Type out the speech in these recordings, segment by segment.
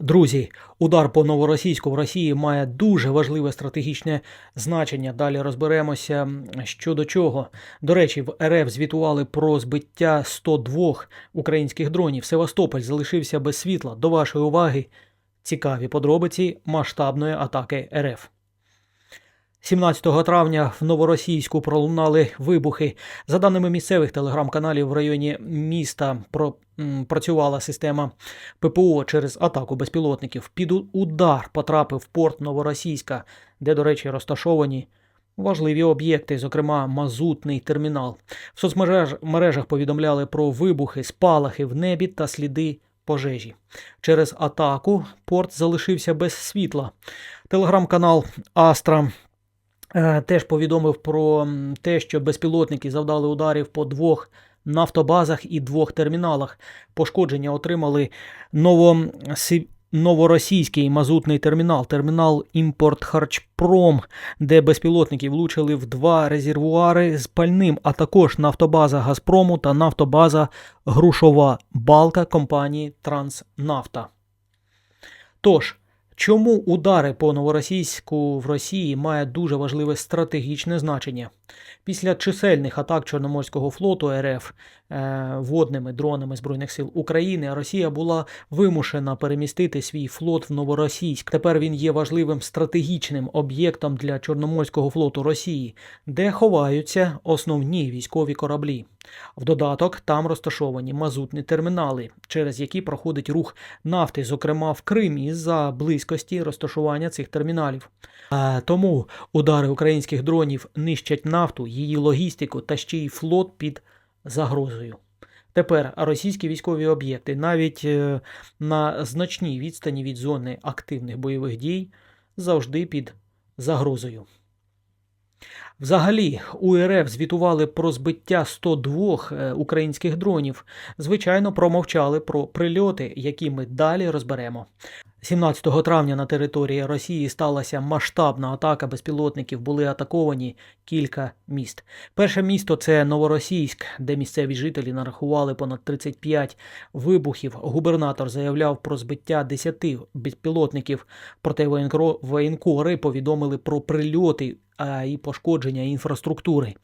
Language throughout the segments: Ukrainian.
Друзі, удар по новоросійську в Росії має дуже важливе стратегічне значення. Далі розберемося щодо чого. До речі, в РФ звітували про збиття 102 українських дронів. Севастополь залишився без світла. До вашої уваги цікаві подробиці масштабної атаки РФ. 17 травня в Новоросійську пролунали вибухи. За даними місцевих телеграм-каналів, в районі міста про, працювала система ППО через атаку безпілотників. Під удар потрапив порт Новоросійська, де, до речі, розташовані важливі об'єкти, зокрема мазутний термінал. В соцмережах повідомляли про вибухи, спалахи в небі та сліди пожежі. Через атаку порт залишився без світла. Телеграм-канал Астра теж повідомив про те, що безпілотники завдали ударів по двох нафтобазах і двох терміналах. Пошкодження отримали новосі... новоросійський мазутний термінал, термінал Імпорт Харчпром, де безпілотники влучили в два резервуари з пальним, а також нафтобаза Газпрому та нафтобаза Грушова Балка компанії Транснафта. Тож, чому удари по новоросійську в Росії має дуже важливе стратегічне значення? Після чисельних атак Чорноморського флоту РФ водними дронами Збройних сил України Росія була вимушена перемістити свій флот в Новоросійськ. Тепер він є важливим стратегічним об'єктом для Чорноморського флоту Росії, де ховаються основні військові кораблі. В додаток там розташовані мазутні термінали, через які проходить рух нафти, зокрема в Кримі, за близькості розташування цих терміналів. А тому удари українських дронів нищать нафту, її логістику та ще й флот під загрозою. Тепер російські військові об'єкти навіть е, на значній відстані від зони активних бойових дій завжди під загрозою. Взагалі, у РФ звітували про збиття 102 е, українських дронів. Звичайно, промовчали про прильоти, які ми далі розберемо. 17 травня на території Росії сталася масштабна атака безпілотників. Були атаковані кілька міст. Перше місто це Новоросійськ, де місцеві жителі нарахували понад 35 вибухів. Губернатор заявляв про збиття 10 безпілотників. Проте воєнкори повідомили про прильоти і пошкодження інфраструктури.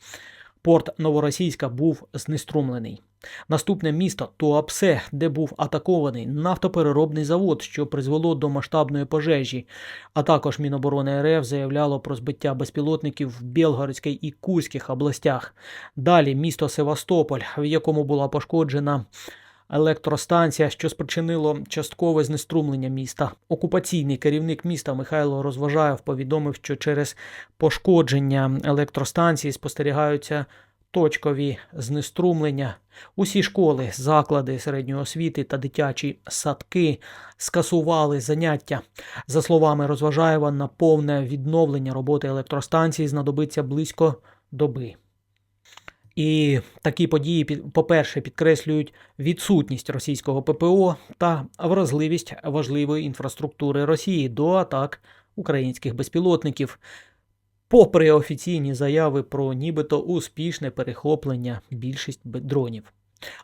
Порт Новоросійська був знеструмлений. Наступне місто Туапсе, де був атакований нафтопереробний завод, що призвело до масштабної пожежі. А також Міноборони РФ заявляло про збиття безпілотників в Білгородській і Кузьких областях. Далі місто Севастополь, в якому була пошкоджена електростанція, що спричинило часткове знеструмлення міста. Окупаційний керівник міста Михайло Розважаєв повідомив, що через пошкодження електростанції спостерігаються точкові знеструмлення. Усі школи, заклади середньої освіти та дитячі садки скасували заняття. За словами Розважаєва, на повне відновлення роботи електростанції знадобиться близько доби. І такі події, по-перше, підкреслюють відсутність російського ППО та вразливість важливої інфраструктури Росії до атак українських безпілотників, попри офіційні заяви про нібито успішне перехоплення більшість дронів.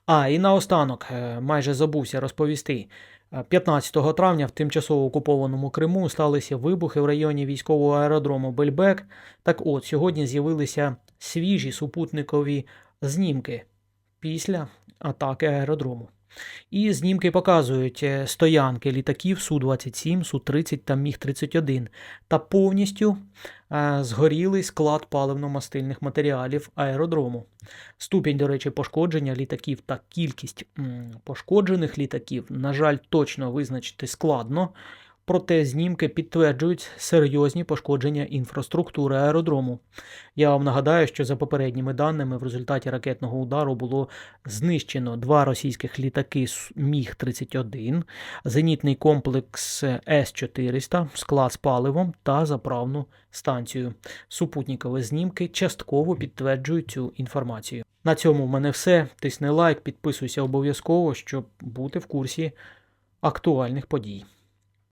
А і наостанок, е, майже забувся розповісти. Е, 15 травня в тимчасово окупованому Криму сталися вибухи в районі військового аеродрому Бельбек. Так от, сьогодні з'явилися свіжі супутникові знімки після атаки аеродрому. І знімки показують е, стоянки літаків Су-27, Су-30 та Міг-31 та повністю е, згорілий склад паливно-мастильних матеріалів аеродрому. Ступінь, до речі, пошкодження літаків та кількість пошкоджених літаків, на жаль, точно визначити складно, проте знімки підтверджують серйозні пошкодження інфраструктури аеродрому. Я вам нагадаю, що за попередніми даними в результаті ракетного удару було знищено два російських літаки С- Міг-31, зенітний комплекс С-400, склад з паливом та заправну станцію. Супутникові знімки частково підтверджують цю інформацію. На цьому в мене все. Тисни лайк, підписуйся обов'язково, щоб бути в курсі актуальних подій.